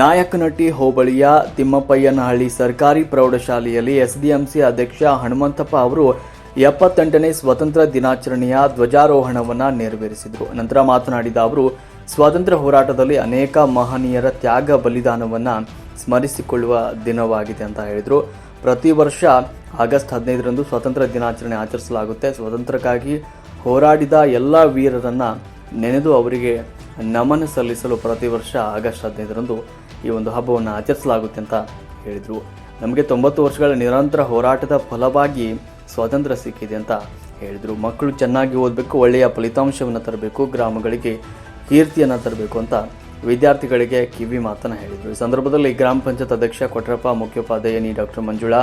ನಾಯಕನಹಟ್ಟಿ ಹೋಬಳಿಯ ತಿಮ್ಮಪ್ಪಯ್ಯನಹಳ್ಳಿ ಸರ್ಕಾರಿ ಪ್ರೌಢಶಾಲೆಯಲ್ಲಿ ಎಸ್ಡಿಎಂಸಿ ಅಧ್ಯಕ್ಷ ಹನುಮಂತಪ್ಪ ಅವರು ಎಪ್ಪತ್ತೆಂಟನೇ ಸ್ವತಂತ್ರ ದಿನಾಚರಣೆಯ ಧ್ವಜಾರೋಹಣವನ್ನು ನೆರವೇರಿಸಿದರು. ನಂತರ ಮಾತನಾಡಿದ ಅವರು, ಸ್ವಾತಂತ್ರ್ಯ ಹೋರಾಟದಲ್ಲಿ ಅನೇಕ ಮಹನೀಯರ ತ್ಯಾಗ ಬಲಿದಾನವನ್ನು ಸ್ಮರಿಸಿಕೊಳ್ಳುವ ದಿನವಾಗಿದೆ ಅಂತ ಹೇಳಿದರು. ಪ್ರತಿ ವರ್ಷ ಆಗಸ್ಟ್ ಹದಿನೈದರಂದು ಸ್ವಾತಂತ್ರ್ಯ ದಿನಾಚರಣೆ ಆಚರಿಸಲಾಗುತ್ತೆ. ಸ್ವಾತಂತ್ರ್ಯಕ್ಕಾಗಿ ಹೋರಾಡಿದ ಎಲ್ಲ ವೀರರನ್ನು ನೆನೆದು ಅವರಿಗೆ ನಮನ ಸಲ್ಲಿಸಲು ಪ್ರತಿ ವರ್ಷ ಆಗಸ್ಟ್ ಹದಿನೈದರಂದು ಈ ಒಂದು ಹಬ್ಬವನ್ನು ಆಚರಿಸಲಾಗುತ್ತೆ ಅಂತ ಹೇಳಿದರು. ನಮಗೆ ತೊಂಬತ್ತು ವರ್ಷಗಳ ನಿರಂತರ ಹೋರಾಟದ ಫಲವಾಗಿ ಸ್ವಾತಂತ್ರ್ಯ ಸಿಕ್ಕಿದೆ ಅಂತ ಹೇಳಿದರು. ಮಕ್ಕಳು ಚೆನ್ನಾಗಿ ಓದಬೇಕು, ಒಳ್ಳೆಯ ಫಲಿತಾಂಶವನ್ನು ತರಬೇಕು, ಗ್ರಾಮಗಳಿಗೆ ಕೀರ್ತಿಯನ್ನು ತರಬೇಕು ಅಂತ ವಿದ್ಯಾರ್ಥಿಗಳಿಗೆ ಕಿವಿ ಮಾತನ್ನು ಹೇಳಿದರು. ಈ ಸಂದರ್ಭದಲ್ಲಿ ಗ್ರಾಮ ಪಂಚಾಯತ್ ಅಧ್ಯಕ್ಷ ಕೊಟ್ರಪ್ಪ ಮುಖ್ಯೋಪಾಧ್ಯಾಯಿನಿ ಡಾಕ್ಟರ್ ಮಂಜುಳಾ,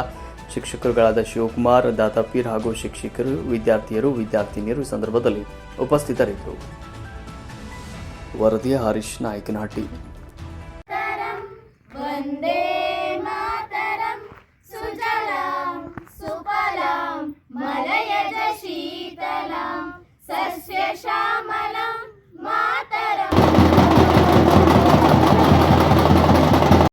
ಶಿಕ್ಷಕರುಗಳಾದ ಶಿವಕುಮಾರ್, ದಾತಾಪೀರ್ ಹಾಗೂ ಶಿಕ್ಷಕರು, ವಿದ್ಯಾರ್ಥಿಯರು, ವಿದ್ಯಾರ್ಥಿನಿಯರು ಸಂದರ್ಭದಲ್ಲಿ ಉಪಸ್ಥಿತರಿದ್ದರು. ವರದಿಯ ಹರೀಶ್ ನಾಯಕನಹಟ್ಟಿ. వందే మాతరం సుజలాం సుఫలాం మలయజ శీతలాం సస్యశా